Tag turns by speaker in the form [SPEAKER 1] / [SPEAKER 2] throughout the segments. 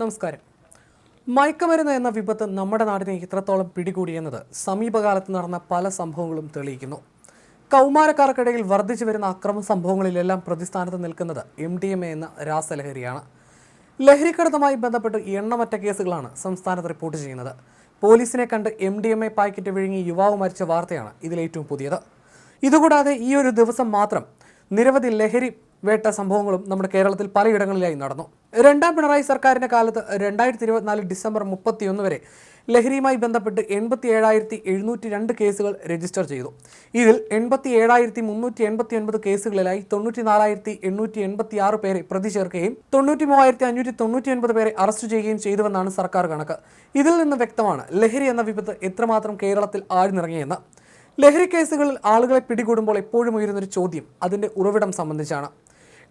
[SPEAKER 1] നമസ്കാരം. മയക്കമരുന്ന് എന്ന വിപത്ത് നമ്മുടെ നാടിനെ ഇത്രത്തോളം പിടികൂടിയെന്നത് സമീപകാലത്ത് നടന്ന പല സംഭവങ്ങളും തെളിയിക്കുന്നു. കൗമാരക്കാർക്കിടയിൽ വർദ്ധിച്ചു വരുന്ന അക്രമ സംഭവങ്ങളിലെല്ലാം പ്രതിസ്ഥാനത്ത് നിൽക്കുന്നത് എം ഡി എം എ എന്ന രാസലഹരിയാണ് ലഹരിക്കടത്തുമായി ബന്ധപ്പെട്ട് എണ്ണമറ്റ കേസുകളാണ് സംസ്ഥാനത്ത് റിപ്പോർട്ട് ചെയ്യുന്നത്. പോലീസിനെ കണ്ട് M D M A packet വിഴുങ്ങി യുവാവ് മരിച്ച വാർത്തയാണ് ഇതിലേറ്റവും പുതിയത്. ഇതുകൂടാതെ ഈ ഒരു ദിവസം മാത്രം നിരവധി ലഹരി വേട്ട സംഭവങ്ങളും നമ്മുടെ കേരളത്തിൽ പലയിടങ്ങളിലായി നടന്നു. രണ്ടാം പിണറായി സർക്കാരിന്റെ കാലത്ത് രണ്ടായിരത്തി ഇരുപത്തിനാല് ഡിസംബർ മുപ്പത്തിയൊന്ന് വരെ ലഹരിയുമായി ബന്ധപ്പെട്ട് എൺപത്തി ഏഴായിരത്തി എഴുന്നൂറ്റി രണ്ട് കേസുകൾ രജിസ്റ്റർ ചെയ്തു. ഇതിൽ എൺപത്തി ഏഴായിരത്തി മുന്നൂറ്റി എൺപത്തി ഒൻപത് കേസുകളിലായി തൊണ്ണൂറ്റി നാലായിരത്തി എണ്ണൂറ്റി എൺപത്തി ആറ് പേരെ പ്രതി ചേർക്കുകയും തൊണ്ണൂറ്റി മൂവായിരത്തി അഞ്ഞൂറ്റി തൊണ്ണൂറ്റി ഒൻപത് പേരെ അറസ്റ്റ് ചെയ്യുകയും ചെയ്തുവെന്നാണ് സർക്കാർ കണക്ക്. ഇതിൽ നിന്ന് വ്യക്തമാണ് ലഹരി എന്ന വിപത്ത് എത്രമാത്രം കേരളത്തിൽ ആഴ്ന്നിറങ്ങിയെന്ന്. ലഹരി കേസുകളിൽ ആളുകളെ പിടികൂടുമ്പോൾ എപ്പോഴും ഉയരുന്നൊരു ചോദ്യം അതിന്റെ ഉറവിടം സംബന്ധിച്ചാണ്.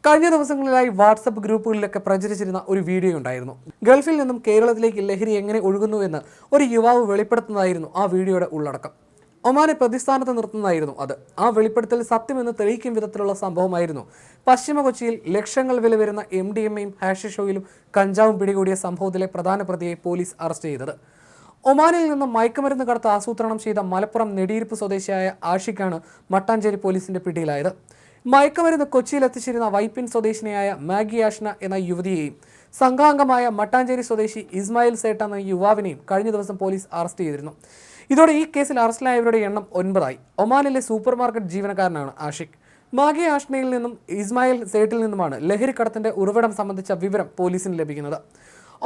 [SPEAKER 1] കഴിഞ്ഞ ദിവസങ്ങളിലായി വാട്സപ്പ് ഗ്രൂപ്പുകളിലൊക്കെ പ്രചരിച്ചിരുന്ന ഒരു വീഡിയോ ഉണ്ടായിരുന്നു. ഗൾഫിൽ നിന്നും കേരളത്തിലേക്ക് ലഹരി എങ്ങനെ ഒഴുകുന്നുവെന്ന് ഒരു യുവാവ് വെളിപ്പെടുത്തുന്നതായിരുന്നു ആ വീഡിയോയുടെ ഉള്ളടക്കം. ഒമാനെ പ്രതിസ്ഥാനത്ത് നിർത്തുന്നതായിരുന്നു അത്. ആ വെളിപ്പെടുത്തൽ സത്യമെന്ന് തെളിയിക്കും വിധത്തിലുള്ള സംഭവമായിരുന്നു. പശ്ചിമ കൊച്ചിയിൽ ലക്ഷങ്ങൾ വില വരുന്ന എം ഡി എം എയും ഹാഷിഷോയിലും കഞ്ചാവും പിടികൂടിയ സംഭവത്തിലെ പ്രധാന പ്രതിയെ പോലീസ് അറസ്റ്റ് ചെയ്തത്. ഒമാനിൽ നിന്ന് മയക്കുമരുന്ന് കടത്ത് ആസൂത്രണം ചെയ്ത മലപ്പുറം നെടിയിരുപ്പ് സ്വദേശിയായ ആഷിഖാണ് മട്ടാഞ്ചേരി പോലീസിന്റെ പിടിയിലായത്. മയക്കുമരുന്ന് കൊച്ചിയിൽ എത്തിച്ചിരുന്ന വൈപ്പിൻ സ്വദേശിനിയായ മാഗി ആഷ്ന എന്ന യുവതിയെയും സംഘാംഗമായ മട്ടാഞ്ചേരി സ്വദേശി ഇസ്മായിൽ സേട്ട എന്ന യുവാവിനെയും കഴിഞ്ഞ ദിവസം പോലീസ് അറസ്റ്റ് ചെയ്തിരുന്നു. ഇതോടെ ഈ കേസിൽ അറസ്റ്റിലായവരുടെ എണ്ണം ഒൻപതായി. ഒമാനിലെ സൂപ്പർ മാർക്കറ്റ് ജീവനക്കാരനാണ് ആഷിഖ്. മാഗി ആഷ്നയിൽ നിന്നും ഇസ്മായിൽ സേട്ടിൽ നിന്നുമാണ് ലഹരിക്കടത്തിന്റെ ഉറവിടം സംബന്ധിച്ച വിവരം പോലീസിന് ലഭിക്കുന്നത്.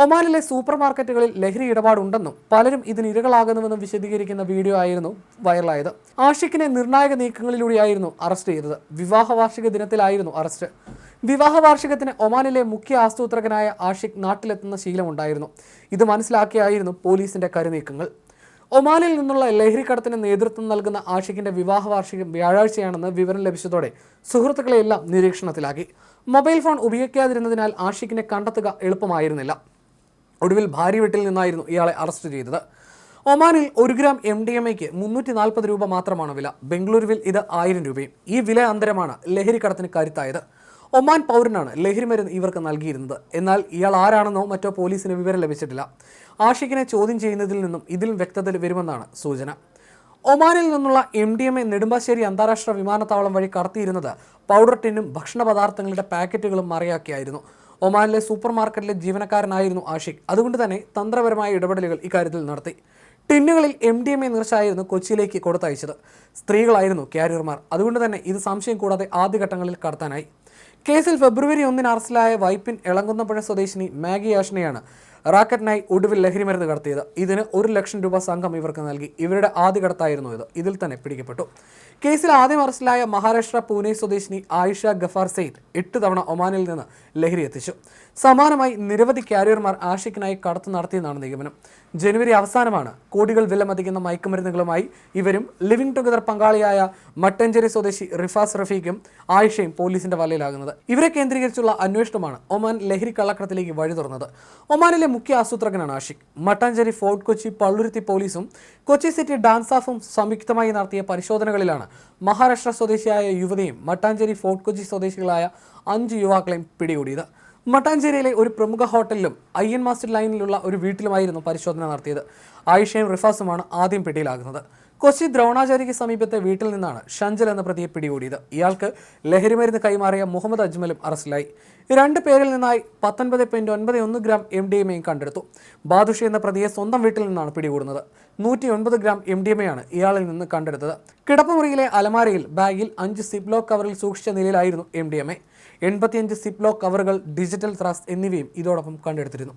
[SPEAKER 1] ഒമാനിലെ സൂപ്പർ മാർക്കറ്റുകളിൽ ലഹരി ഇടപാടുണ്ടെന്നും പലരും ഇതിന് ഇരകളാകുന്നുവെന്നും വിശദീകരിക്കുന്ന വീഡിയോ ആയിരുന്നു വൈറലായത്. ആഷിഖിനെ നിർണായക നീക്കങ്ങളിലൂടെയായിരുന്നു അറസ്റ്റ് ചെയ്തത്. വിവാഹ വാർഷിക ദിനത്തിലായിരുന്നു അറസ്റ്റ്. വിവാഹ വാർഷികത്തിന് ഒമാനിലെ മുഖ്യ ആസൂത്രകനായ ആഷിഖ് നാട്ടിലെത്തുന്ന ശീലമുണ്ടായിരുന്നു. ഇത് മനസ്സിലാക്കിയായിരുന്നു പോലീസിന്റെ കരുനീക്കങ്ങൾ. ഒമാനിൽ നിന്നുള്ള ലഹരിക്കടത്തിന് നേതൃത്വം നൽകുന്ന ആഷിഖിന്റെ വിവാഹ വാർഷികം വ്യാഴാഴ്ചയാണെന്ന് വിവരം ലഭിച്ചതോടെ സുഹൃത്തുക്കളെയെല്ലാം നിരീക്ഷണത്തിലാക്കി. മൊബൈൽ ഫോൺ ഉപയോഗിക്കാതിരുന്നതിനാൽ ആഷിഖിനെ കണ്ടെത്തുക എളുപ്പമായിരുന്നില്ല. ഒടുവിൽ ഭാര്യ വീട്ടിൽ നിന്നായിരുന്നു ഇയാളെ അറസ്റ്റ് ചെയ്തത്. ഒമാനിൽ ഒരു ഗ്രാം എം ഡി എം എക്ക് മുന്നൂറ്റി നാൽപ്പത് രൂപ മാത്രമാണ് വില. ബംഗളൂരുവിൽ ഇത് ആയിരം രൂപയും. ഈ വില അന്തരമാണ് ലഹരിക്കടത്തിന് കരുത്തായത്. ഒമാൻ പൗരനാണ് ലഹരി മരുന്ന് ഇവർക്ക് നൽകിയിരുന്നത്. എന്നാൽ ഇയാൾ ആരാണെന്നോ മറ്റോ പോലീസിന് വിവരം ലഭിച്ചിട്ടില്ല. ആഷിഖിനെ ചോദ്യം ചെയ്യുന്നതിൽ നിന്നും ഇതിൽ വ്യക്തത വരുമെന്നാണ് സൂചന. ഒമാനിൽ നിന്നുള്ള M D M A Nedumbassery അന്താരാഷ്ട്ര വിമാനത്താവളം വഴി കടത്തിയിരുന്നത് പൗഡർ ടിന്നും ഭക്ഷണ പദാർത്ഥങ്ങളുടെ പാക്കറ്റുകളും മറയാക്കിയായിരുന്നു. ഒമാനിലെ സൂപ്പർ മാർക്കറ്റിലെ ജീവനക്കാരനായിരുന്നു ആഷിഖ്. അതുകൊണ്ട് തന്നെ തന്ത്രപരമായ ഇടപെടലുകൾ ഇക്കാര്യത്തിൽ നടത്തി. ടിന്നുകളിൽ എം ഡി എം എ നിർച്ചായിരുന്നു കൊച്ചിയിലേക്ക് കൊടുത്തയച്ചത്. സ്ത്രീകളായിരുന്നു ക്യാരിയർമാർ അതുകൊണ്ട് തന്നെ ഇത് സംശയം കൂടാതെ ആദ്യഘട്ടങ്ങളിൽ കടത്താനായി. കേസിൽ ഫെബ്രുവരി ഒന്നിന് അറസ്റ്റിലായ വൈപ്പിൻ എളങ്കുന്നപ്പുഴ സ്വദേശിനി മാഗി ആഷ്നയാണ് റാക്കറ്റിനായി ഒടുവിൽ ലഹരിമരുന്ന് കടത്തിയത്. ഇതിന് ഒരു ലക്ഷം രൂപ സംഘം ഇവർക്ക് നൽകി. ഇവരുടെ ആദ്യ കടത്തായിരുന്നു ഇത്. ഇതിൽ തന്നെ പിടിക്കപ്പെട്ടു. കേസിൽ ആദ്യം അറസ്റ്റിലായ മഹാരാഷ്ട്ര പൂനെ സ്വദേശിനി ആയിഷ ഗഫാർ സെയ്ദ് എട്ട് തവണ ഒമാനിൽ നിന്ന് ലഹരി എത്തിച്ചു. സമാനമായി നിരവധി കാരിയർമാർ ആഷിക്കിനായി കടത്തു നടത്തിയെന്നാണ് നിഗമനം. ജനുവരി അവസാനമാണ് കോടികൾ വിലമതിക്കുന്ന മയക്കുമരുന്നുകളുമായി ഇവരും ലിവിംഗ് ടുഗദർ പങ്കാളിയായ മട്ടഞ്ചേരി സ്വദേശി റിഫാസ് റഫീഖും ആയിഷയും പോലീസിന്റെ വലയിലാകുന്നത്. ഇവരെ കേന്ദ്രീകരിച്ചുള്ള അന്വേഷണമാണ് ഒമാൻ ലഹരി കള്ളക്കടത്തിലേക്ക് വഴി തുറന്നത് ഒമാനിലെ മുഖ്യ ആസൂത്രകനാണ് ആഷിഖ്. മട്ടാഞ്ചേരി ഫോർട്ട് കൊച്ചി പള്ളുരുത്തി പോലീസും കൊച്ചി സിറ്റി ഡാൻസ് ഓഫും സംയുക്തമായി നടത്തിയ പരിശോധനകളിലാണ് മഹാരാഷ്ട്ര സ്വദേശിയായ യുവതിയും മട്ടാഞ്ചേരി ഫോർട്ട് കൊച്ചി സ്വദേശികളായ അഞ്ച് യുവാക്കളെയും പിടികൂടിയത്. മട്ടാഞ്ചേരിയിലെ ഒരു പ്രമുഖ ഹോട്ടലിലും എൻ മാസ്റ്റർ ലൈനിലുള്ള ഒരു വീട്ടിലുമായിരുന്നു പരിശോധന നടത്തിയത്. ആയിഷയും റിഫാസുമാണ് ആദ്യം പിടിയിലാകുന്നത്. കൊച്ചി ദ്രോണാചാരിക്ക് സമീപത്തെ വീട്ടിൽ നിന്നാണ് ഷഞ്ചൽ എന്ന പ്രതിയെ പിടികൂടിയത്. ഇയാൾക്ക് ലഹരിമരുന്ന് കൈമാറിയ മുഹമ്മദ് അജ്മലും അറസ്റ്റിലായി. രണ്ട് പേരിൽ നിന്നായി പത്തൊൻപത് പോയിന്റ് ഒൻപത് ഒന്ന് ഗ്രാം എം ഡി എം എയും കണ്ടെടുത്തു. ബാദുഷി എന്ന പ്രതിയെ സ്വന്തം വീട്ടിൽ നിന്നാണ് പിടികൂടുന്നത്. നൂറ്റി ഒൻപത് ഗ്രാം എം ഡി എം എയാണ് ഇയാളിൽ നിന്ന് കണ്ടെടുത്തത്. കിടപ്പുമുറിയിലെ അലമാരയിൽ ബാഗിൽ അഞ്ച് സിപ്ലോ കവറിൽ സൂക്ഷിച്ച നിലയിലായിരുന്നു എം ഡി എം എ എൺപത്തിയഞ്ച് സിപ്ലോ കവറുകൾ ഡിജിറ്റൽ ത്രാസ് എന്നിവയും ഇതോടൊപ്പം കണ്ടെടുത്തിരുന്നു.